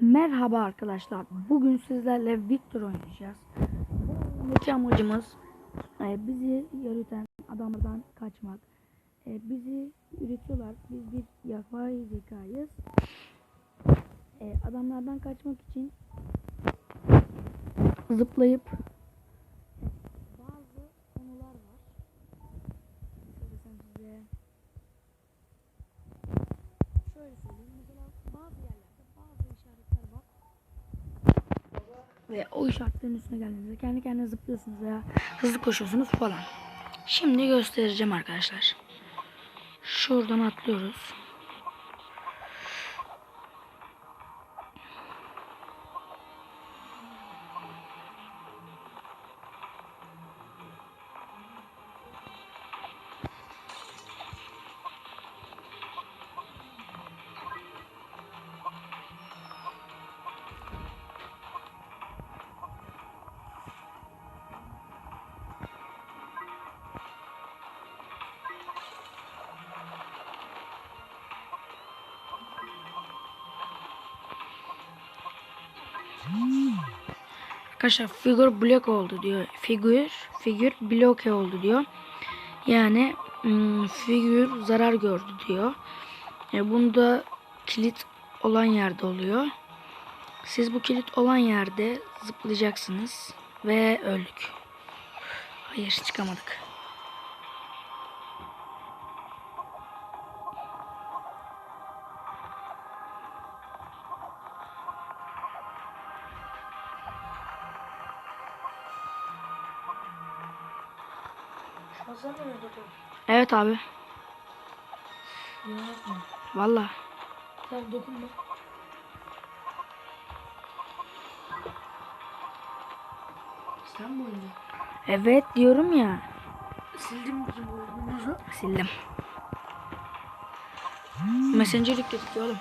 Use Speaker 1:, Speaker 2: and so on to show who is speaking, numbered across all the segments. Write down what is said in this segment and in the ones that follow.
Speaker 1: Merhaba arkadaşlar. Bugün sizlerle Victor oynayacağız. Buradaki amacımız e, bizi yürüten adamlardan kaçmak. E, bizi üretiyorlar. Biz bir yapay zekayız. E, adamlardan kaçmak için zıplayıp bazı konular var. Size. Şöyle söyleyeyim. Mesela bazı yerlerde bazı işaretler var. Ve o işaretlerin üstüne geldiğinizde kendi kendine zıplıyorsunuz veya hızlı koşuyorsunuz falan. Şimdi göstereceğim arkadaşlar. Şuradan atlıyoruz. Arkadaşlar figür blok oldu diyor. Figür figür bloke oldu diyor. Yani hmm, figür zarar gördü diyor. E, bunda kilit olan yerde oluyor. Siz bu kilit olan yerde zıplayacaksınız ve öldük. Hayır çıkamadık. Evet abi.
Speaker 2: Ya yapma.
Speaker 1: Valla.
Speaker 2: Sen dokunma. Sen mi oynadın?
Speaker 1: Evet diyorum ya.
Speaker 2: Sildin bizim oyunumuzu.
Speaker 1: Sildim. Messenger yükledik oğlum.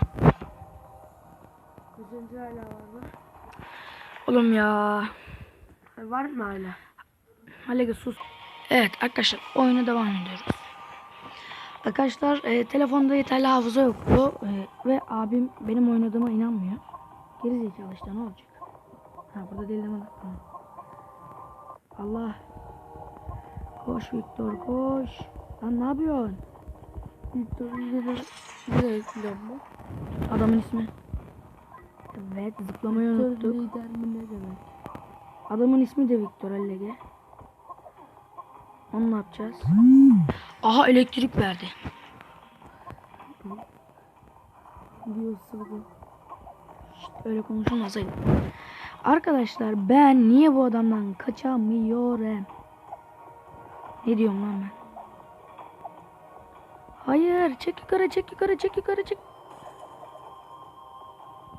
Speaker 2: Kaçıncı hala var mı?
Speaker 1: Oğlum ya.
Speaker 2: Var mı hala?
Speaker 1: Halege sus. Evet arkadaşlar oyuna devam ediyoruz. Arkadaşlar e, telefonda yeterli hafıza yoktu e, ve abim benim oynadığıma inanmıyor. Geri zekalı işte ne olacak? Ha burada değil mi? Allah. Koş Victor koş. Lan ne yapıyorsun?
Speaker 2: Nereye filan mı?
Speaker 1: Adamın ismi. Evet zıplamayı
Speaker 2: Victor
Speaker 1: unuttuk.
Speaker 2: lider mi ne demek?
Speaker 1: Adamın ismi de Victor Allege. Onu ne yapacağız? Aha elektrik verdi.
Speaker 2: Sırdı.
Speaker 1: Şşt, öyle konuşulmasaydı. Arkadaşlar ben niye bu adamdan kaçamıyorum? Ne diyorum lan ben? Hayır çek yukarı çek yukarı çek yukarı çek.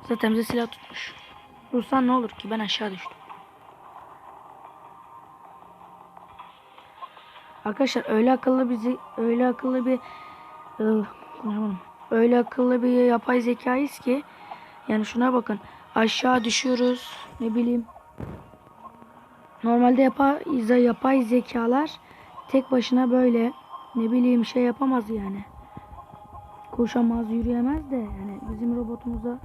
Speaker 1: Zaten bize silah tutmuş. Vursan ne olur ki ben aşağı düştüm. Arkadaşlar öyle akıllı bizi öyle akıllı bir ıı, öyle akıllı bir yapay zekayız ki yani şuna bakın aşağı düşüyoruz ne bileyim. Normalde yapay, yapay zekalar tek başına böyle ne bileyim şey yapamaz yani. Koşamaz yürüyemez de yani bizim robotumuza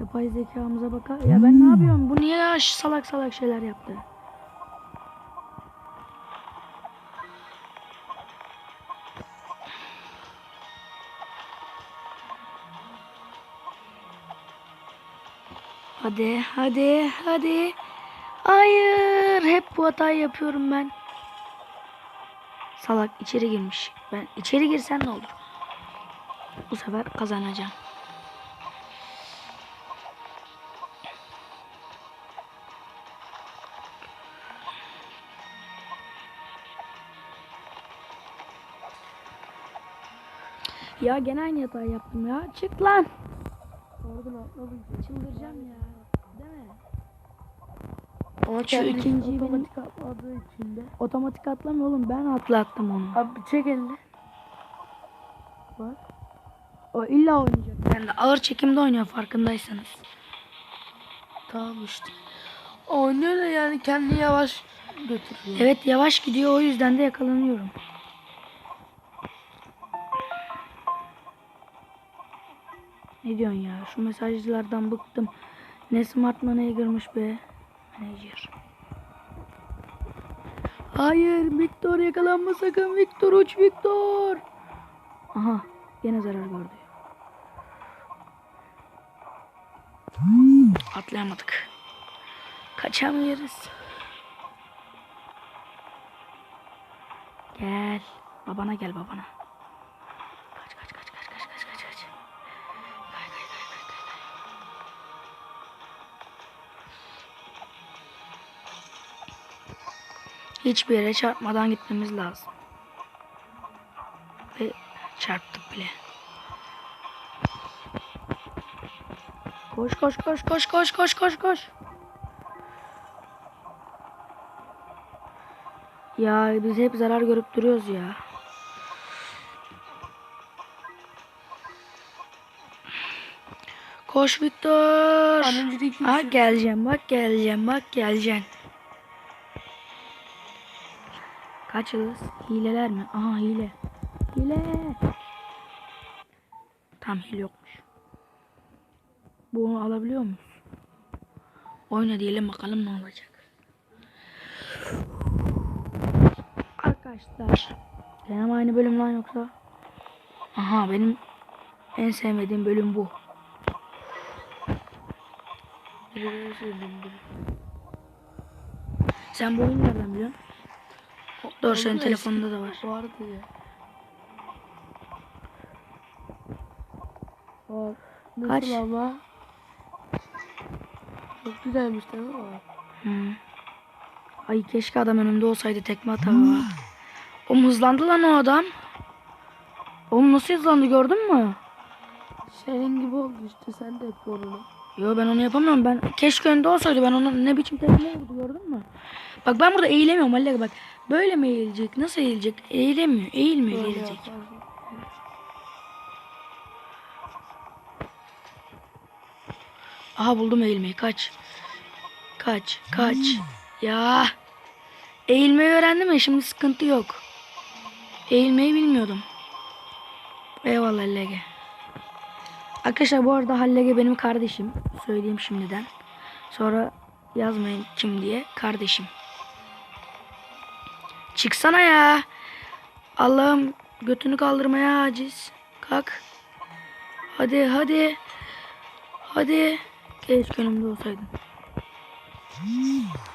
Speaker 1: yapay zekamıza bakar. Ya ben ne yapıyorum? Bu niye salak salak şeyler yaptı Hadi, hadi, hadi. Hayır, hep bu hatayı yapıyorum ben. Salak içeri girmiş. Ben içeri girsen ne olur? Bu sefer kazanacağım. Ya gene aynı hatayı yaptım ya. Çık lan.
Speaker 2: Oradan atladım.
Speaker 1: Çıldıracağım ya. Değil mi?
Speaker 2: Ama
Speaker 1: Şu ikinciyi benim-
Speaker 2: otomatik atladığı için de.
Speaker 1: Otomatik atlamıyor oğlum. Ben atlattım onu.
Speaker 2: Abi çek elini. Bak.
Speaker 1: O illa oynayacak. De ağır çekimde oynuyor farkındaysanız.
Speaker 2: Tamam işte. Oynuyor da yani kendini yavaş götürüyor.
Speaker 1: Evet yavaş gidiyor o yüzden de yakalanıyorum. Ne diyorsun ya? Şu mesajlardan bıktım. Ne smart money'e girmiş be. Manager. Hayır Victor yakalanma sakın Victor uç Victor. Aha gene zarar gördü. Atlayamadık. Kaçamıyoruz. Gel. Babana gel babana. Hiçbir yere çarpmadan gitmemiz lazım. Ve çarptık bile. Koş koş koş koş koş koş koş koş. Ya biz hep zarar görüp duruyoruz ya. Koş Victor. Ha geleceğim bak geleceğim bak geleceğim. Yıldız? Hileler mi? Aha hile. Hile. Tam hile yokmuş. Bunu alabiliyor muyuz? Oyna diyelim bakalım ne olacak. Arkadaşlar. Benim aynı bölüm lan yoksa? Aha benim en sevmediğim bölüm bu. Sen bu oyunu nereden biliyorsun? Doğru senin telefonunda da var.
Speaker 2: Vardı ya. Var. Nasıl
Speaker 1: Kaç?
Speaker 2: ama? Çok güzelmiş değil mi?
Speaker 1: Hı. Ay keşke adam önümde olsaydı tekme atardı. Oğlum hızlandı lan o adam. Oğlum nasıl hızlandı gördün mü?
Speaker 2: Senin gibi oldu işte sen de hep onu.
Speaker 1: Yo ben onu yapamıyorum. Ben keşke önünde olsaydı ben onu ne biçim tekme vurdu gördün mü? Bak ben burada eğilemiyorum Ali bak. Böyle mi eğilecek? Nasıl eğilecek? Eğilemiyor. Eğilmiyor
Speaker 2: Böyle
Speaker 1: eğilecek. Aha buldum eğilmeyi. Kaç. Kaç. Kaç. Ya. Eğilmeyi öğrendim ya şimdi sıkıntı yok. Eğilmeyi bilmiyordum. Eyvallah Hallege. Arkadaşlar bu arada Hallege benim kardeşim. Söyleyeyim şimdiden. Sonra yazmayın kim diye. Kardeşim. Çıksana ya. Allah'ım götünü kaldırmaya aciz. Kalk. Hadi hadi. Hadi. Keşke önümde olsaydın.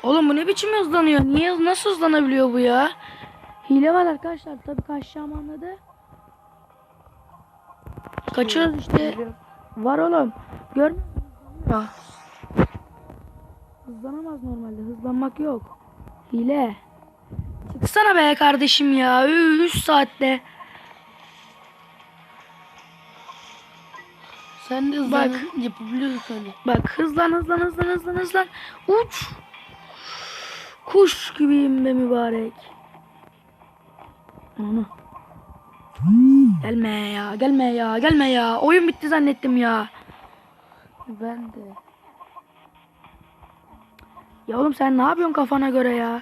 Speaker 1: Oğlum bu ne biçim hızlanıyor? Niye nasıl hızlanabiliyor bu ya? Hile var arkadaşlar. Tabii kaçacağımı anladı. Kaçıyoruz işte. Var oğlum. Görmüyor musun? Hızlanamaz normalde. Hızlanmak yok. Hile. Çıksana be kardeşim ya. 3 saatte.
Speaker 2: Sen de
Speaker 1: Bak.
Speaker 2: yapabiliyorsun hani.
Speaker 1: Bak hızlan hızlan hızlan hızlan hızlan. Uç. Kuş gibiyim be mübarek. Onu. Gelme ya gelme ya gelme ya. Oyun bitti zannettim ya.
Speaker 2: Ben de.
Speaker 1: Ya oğlum sen ne yapıyorsun kafana göre ya?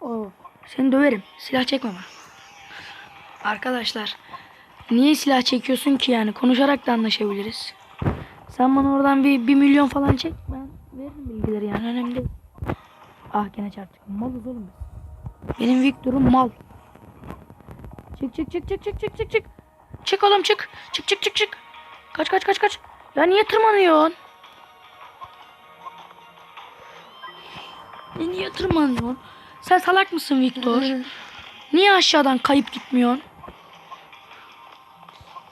Speaker 2: Of.
Speaker 1: Seni döverim. Silah çekme bana. Arkadaşlar. Niye silah çekiyorsun ki yani? Konuşarak da anlaşabiliriz. Sen bana oradan bir, bir milyon falan çek. Ben veririm bilgileri yani. Önemli. Ah gene çarptık. Malız oğlum. Benim Victor'um mal. Çık çık çık çık çık çık çık çık. Çık oğlum çık. Çık çık çık çık. Kaç kaç kaç kaç. Ya niye tırmanıyorsun? Ya niye tırmanıyorsun? Sen salak mısın Victor? Niye aşağıdan kayıp gitmiyorsun?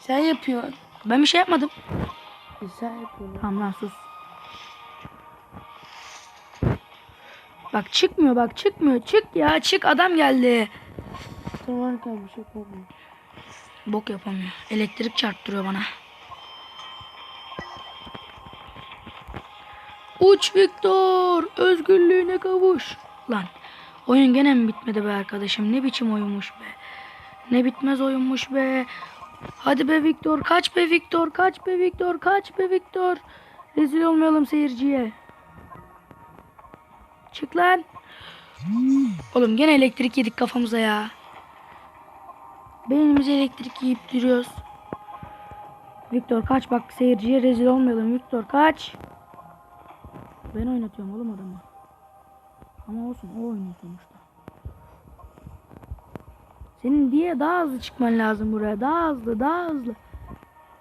Speaker 2: Sen yapıyorsun.
Speaker 1: Ben bir şey yapmadım.
Speaker 2: E sen yapıyorsun.
Speaker 1: Tamam lan sus. Bak çıkmıyor bak çıkmıyor. Çık ya çık adam geldi.
Speaker 2: Tırmanırken bir şey olmuyor.
Speaker 1: Bok yapamıyor. Elektrik çarptırıyor bana. Uç Victor. Özgürlüğüne kavuş. Lan oyun gene mi bitmedi be arkadaşım? Ne biçim oyunmuş be. Ne bitmez oyunmuş be. Hadi be Victor. Kaç be Victor. Kaç be Victor. Kaç be Victor. Rezil olmayalım seyirciye. Çık lan. Oğlum gene elektrik yedik kafamıza ya. Beynimize elektrik yiyip duruyoruz. Victor kaç bak seyirciye rezil olmayalım. Victor kaç. Ben oynatıyorum oğlum adamı. Ama olsun o oynuyor sonuçta. Senin diye daha hızlı çıkman lazım buraya. Daha hızlı daha hızlı.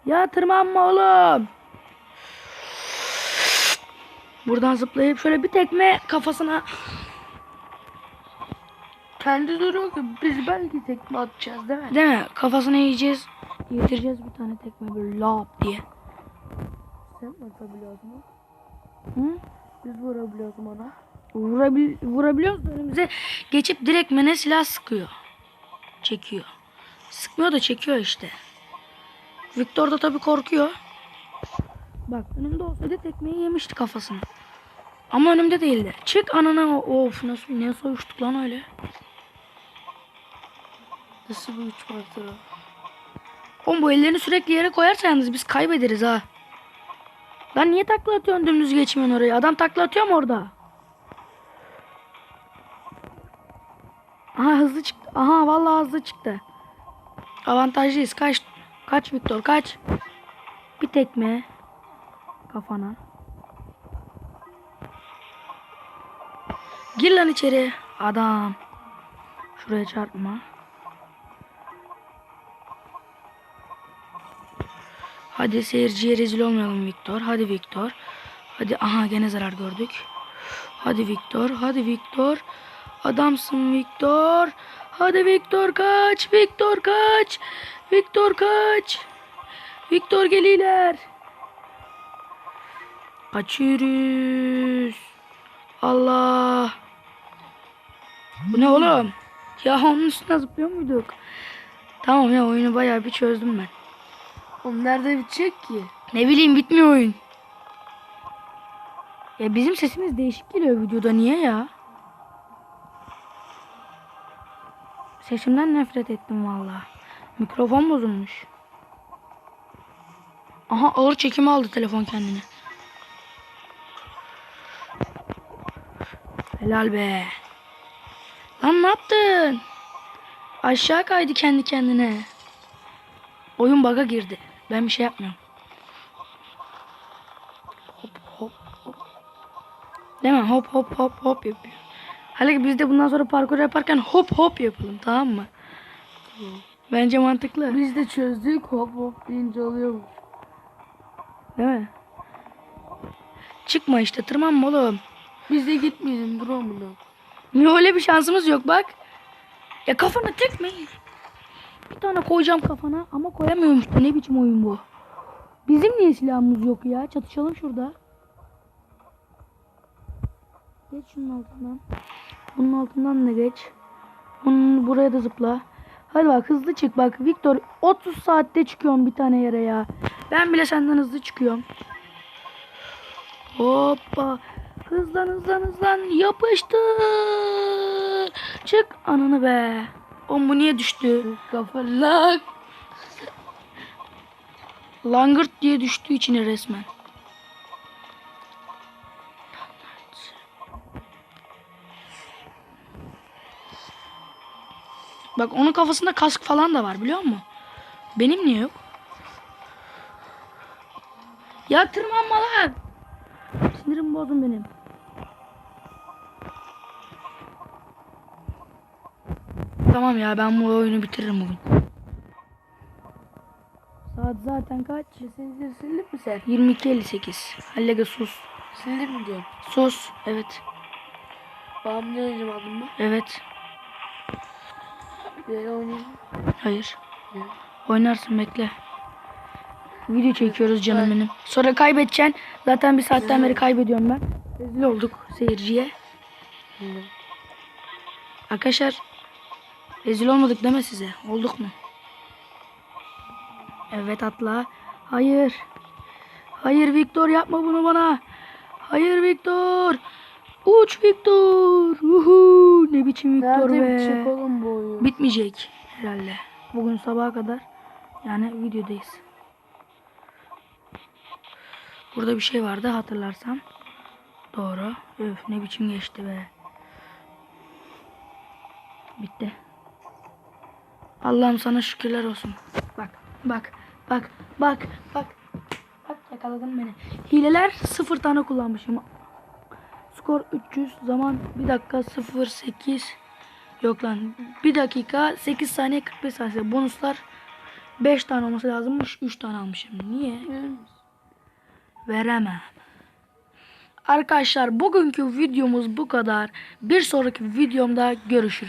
Speaker 1: Ya tırmanma oğlum. Buradan zıplayıp şöyle bir tekme kafasına.
Speaker 2: Kendi duruyor ki biz belki tekme atacağız değil mi?
Speaker 1: Değil mi? Kafasına yiyeceğiz. Yedireceğiz bir tane tekme böyle lap diye.
Speaker 2: Sen mi atabiliyorsun?
Speaker 1: Hı?
Speaker 2: Biz vurabiliyoruz ona.
Speaker 1: Vurabil, vurabiliyoruz da önümüze geçip direkt mene silah sıkıyor. Çekiyor. Sıkmıyor da çekiyor işte. Victor da tabii korkuyor. Bak önümde olsaydı tekmeyi yemişti kafasını. Ama önümde değildi. Çık anana of nasıl ne soğuştuk lan öyle.
Speaker 2: Nasıl bir uç vardır o?
Speaker 1: Oğlum bu ellerini sürekli yere koyarsa yalnız biz kaybederiz ha. Lan niye takla atıyorsun dümdüz geçmiyorsun oraya? Adam takla atıyor mu orada? Aha hızlı çıktı. Aha vallahi hızlı çıktı. Avantajlıyız. Kaç kaç Viktor kaç. Bir tekme kafana. Gir lan içeri. Adam. Şuraya çarpma. Hadi seyirciye rezil olmayalım Viktor. Hadi Viktor. Hadi aha gene zarar gördük. Hadi Viktor. Hadi Viktor. Adamsın Viktor. Hadi Viktor kaç. Viktor kaç. Viktor kaç. Viktor geliler. Kaçıyoruz. Allah. Bu ne oğlum? Ya onun üstüne zıplıyor muyduk? Tamam ya oyunu bayağı bir çözdüm ben.
Speaker 2: Oğlum nerede bitecek ki?
Speaker 1: Ne bileyim bitmiyor oyun. Ya bizim sesimiz değişik geliyor videoda niye ya? Sesimden nefret ettim valla. Mikrofon bozulmuş. Aha ağır çekimi aldı telefon kendine. Helal be. Lan ne yaptın? Aşağı kaydı kendi kendine. Oyun bug'a girdi. Ben bir şey yapmıyorum. Hop hop hop. Değil mi? Hop hop hop hop yapıyor. Halbuki biz de bundan sonra parkur yaparken hop hop yapalım tamam mı? Bence mantıklı.
Speaker 2: Biz de çözdük hop hop deyince oluyormuş.
Speaker 1: Değil mi? Çıkma işte tırmanma oğlum.
Speaker 2: Biz de gitmeyelim dur bunu.
Speaker 1: Niye öyle bir şansımız yok bak. Ya kafana tekme. Bir tane koyacağım kafana ama koyamıyorum işte ne biçim oyun bu. Bizim niye silahımız yok ya? Çatışalım şurada. Geç şunun altından. Bunun altından da geç. Bunun buraya da zıpla. Hadi bak hızlı çık bak. Victor 30 saatte çıkıyorum bir tane yere ya. Ben bile senden hızlı çıkıyorum. Hoppa. Hızlan hızlan hızlan. Yapıştır. Çık ananı be. Oğlum bu niye düştü?
Speaker 2: Kafa lak.
Speaker 1: Langırt diye düştü içine resmen. Bak onun kafasında kask falan da var biliyor musun? Benim niye yok? Ya tırmanma lan. Sinirim bozdun benim. Tamam ya ben bu oyunu bitiririm bugün. Saat zaten kaç?
Speaker 2: Mesajları sildin mi sen?
Speaker 1: 22.58. Hallega sus.
Speaker 2: Sildin mi diyorum.
Speaker 1: Sus. Evet.
Speaker 2: Ne oynayacağım mı?
Speaker 1: Evet.
Speaker 2: El oynayayım.
Speaker 1: Hayır.
Speaker 2: Ya.
Speaker 1: Oynarsın bekle. Video çekiyoruz canım benim. Sonra kaybedeceksin. Zaten bir saatten beri kaybediyorum ben. Rezil olduk seyirciye. Arkadaşlar rezil olmadık deme size. Olduk mu? Evet atla. Hayır. Hayır Victor yapma bunu bana. Hayır Victor. Uç Victor. Uhu. Ne biçim Victor
Speaker 2: Nerede
Speaker 1: be.
Speaker 2: bitecek oğlum bu oyun?
Speaker 1: Bitmeyecek herhalde. Bugün sabaha kadar yani videodayız. Burada bir şey vardı hatırlarsam. Doğru. Öf ne biçim geçti be. Bitti. Allah'ım sana şükürler olsun. Bak bak Bak bak bak. Bak yakaladın beni. Hileler sıfır tane kullanmışım. Skor 300 zaman 1 dakika 08 yok lan 1 dakika 8 saniye 45 saniye. Bonuslar 5 tane olması lazımmış 3 tane almışım. Niye? Veremem. Arkadaşlar bugünkü videomuz bu kadar. Bir sonraki videomda görüşürüz